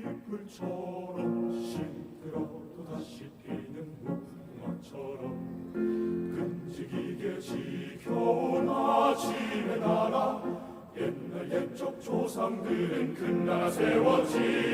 이삭처럼 시들어도 다시 피는 무궁화처럼 끈질기게 지켜온 아침의 나라 옛날 옛적 조상들은 그 나라 세웠지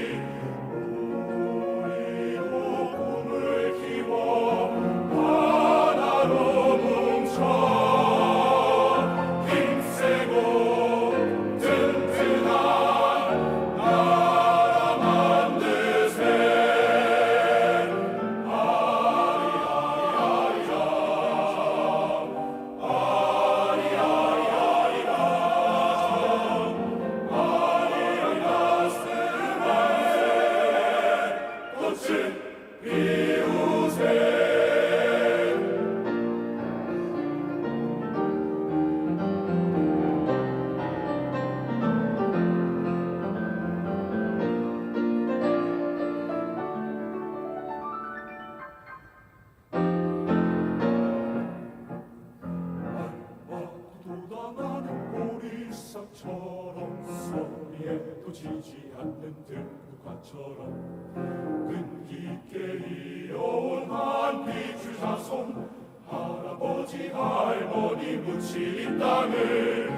보리싹처럼 소리에도 지지 않는 들국화처럼 끈깊게 이어온 한빛줄 자손 할아버지 할머니 묻힌 땅을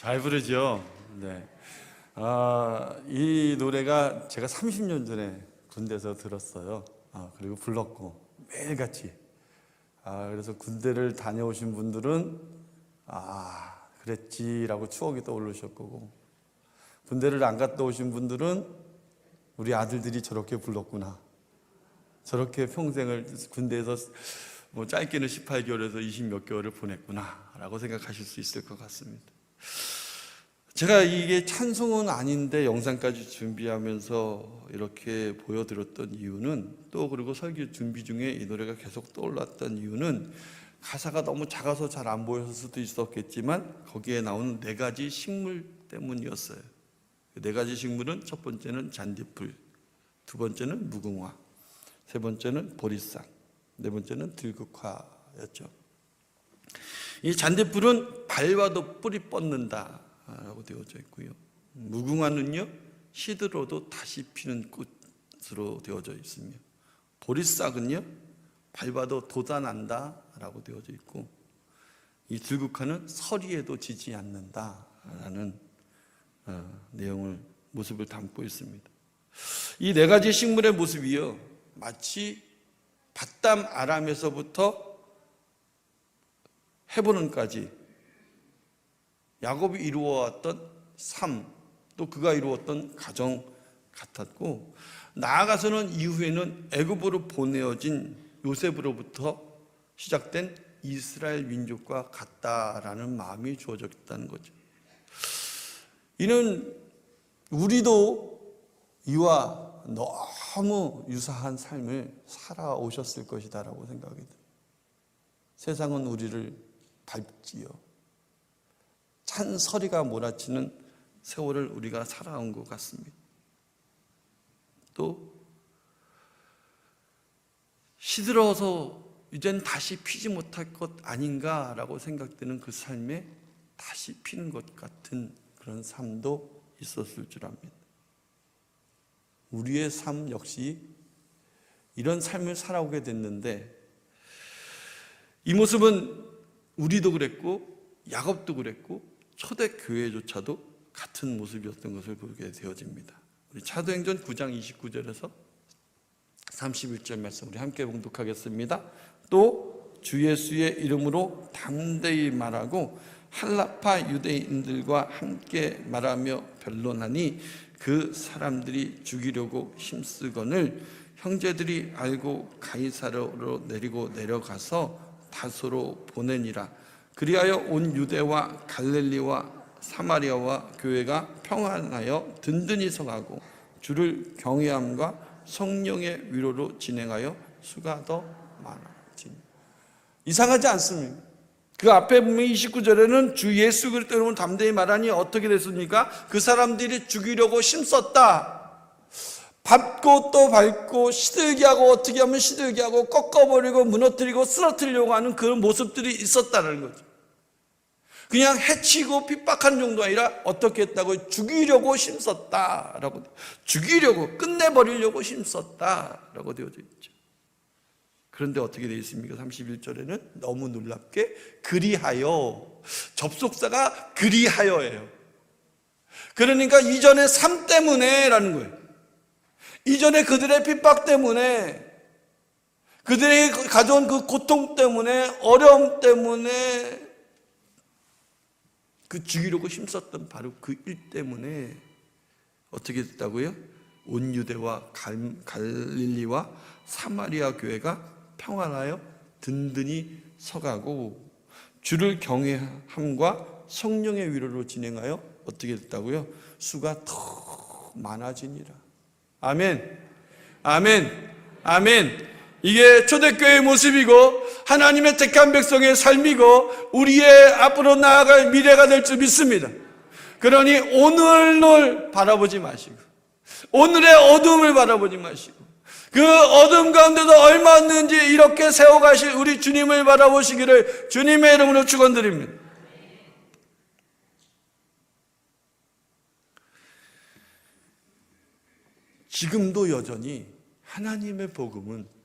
잘 부르죠. 네. 아, 이 노래가 제가 30년 전에 군대에서 들었어요. 아, 그리고 불렀고 매일같이. 아, 그래서 군대를 다녀오신 분들은 아, 그랬지라고 추억이 떠오르실 거고 군대를 안 갔다 오신 분들은 우리 아들들이 저렇게 불렀구나. 저렇게 평생을 군대에서 뭐 짧게는 18개월에서 20 몇 개월을 보냈구나라고 생각하실 수 있을 것 같습니다. 제가 이게 찬송은 아닌데 영상까지 준비하면서 이렇게 보여드렸던 이유는 또 그리고 설교 준비 중에 이 노래가 계속 떠올랐던 이유는 가사가 너무 작아서 잘 안 보였을 수도 있었겠지만 거기에 나오는 네 가지 식물 때문이었어요. 그네 가지 식물은 첫 번째는 잔디풀, 두 번째는 무궁화, 세 번째는 보리싹, 네 번째는 들국화였죠. 이 잔디풀은 밟아도 뿌리 뻗는다 라고 되어져 있고요. 무궁화는요 시들어도 다시 피는 꽃으로 되어져 있으며 보리싹은요 밟아도 돋아난다 라고 되어져 있고 이 들국화는 서리에도 지지 않는다 라는 어, 내용을 모습을 담고 있습니다. 이 네 가지 식물의 모습이요 마치 바담 아람에서부터 헤브론까지 야곱이 이루어왔던 삶, 또 그가 이루었던 가정 같았고 나아가서는 이후에는 애굽으로 보내어진 요셉으로부터 시작된 이스라엘 민족과 같다라는 마음이 주어졌다는 거죠. 이는 우리도 이와 너무 유사한 삶을 살아오셨을 것이다라고 생각이 듭니다. 세상은 우리를 밟지요. 찬 서리가 몰아치는 세월을 우리가 살아온 것 같습니다. 또 시들어서 이젠 다시 피지 못할 것 아닌가라고 생각되는 그 삶에 다시 피는 것 같은 그런 삶도 있었을 줄 압니다. 우리의 삶 역시 이런 삶을 살아오게 됐는데 이 모습은 우리도 그랬고 야곱도 그랬고 초대 교회조차도 같은 모습이었던 것을 보게 되어집니다. 우리 차도행전 9장 29절에서 31절 말씀 우리 함께 봉독하겠습니다. 또 주 예수의 이름으로 담대히 말하고 한라파 유대인들과 함께 말하며 변론하니 그 사람들이 죽이려고 힘쓰거늘 형제들이 알고 가이사르로 내리고 내려가서 다소로 보내니라 그리하여 온 유대와 갈릴리와 사마리아와 교회가 평안하여 든든히 서가고 주를 경외함과 성령의 위로로 진행하여 수가 더 많아지니 이상하지 않습니까? 그 앞에 보면 29절에는 주 예수 그리스도 이름을 담대히 말하니 어떻게 됐습니까? 그 사람들이 죽이려고 힘썼다. 밟고 또 밟고 시들게 하고 어떻게 하면 시들게 하고 꺾어버리고 무너뜨리고 쓰러뜨리려고 하는 그런 모습들이 있었다는 거죠. 그냥 해치고 핍박하는 정도 아니라 어떻게 했다고 죽이려고 힘썼다라고 죽이려고 끝내버리려고 힘썼다라고 되어져 있죠. 그런데 어떻게 되어 있습니까? 31절에는 너무 놀랍게 그리하여 접속사가 그리하여예요. 그러니까 이전의 삶 때문에라는 거예요. 이전에 그들의 핍박 때문에 그들이 가져온 그 고통 때문에 어려움 때문에 그 죽이려고 힘썼던 바로 그 일 때문에 어떻게 됐다고요? 온 유대와 갈- 갈릴리와 사마리아 교회가 평안하여 든든히 서가고 주를 경외함과 성령의 위로로 진행하여 어떻게 됐다고요? 수가 더 많아지니라. 아멘. 아멘. 아멘. 이게 초대교회의 모습이고 하나님의 택한 백성의 삶이고 우리의 앞으로 나아갈 미래가 될 줄 믿습니다. 그러니 오늘을 바라보지 마시고 오늘의 어둠을 바라보지 마시고 그 어둠 가운데도 얼마든지 이렇게 세워가실 우리 주님을 바라보시기를 주님의 이름으로 축원드립니다. 지금도 여전히 하나님의 복음은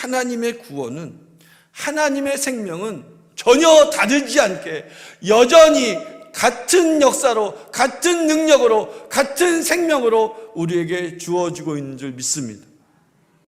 하나님의 구원은 하나님의 생명은 전혀 다르지 않게 여전히 같은 역사로 같은 능력으로 같은 생명으로 우리에게 주어지고 있는 줄 믿습니다.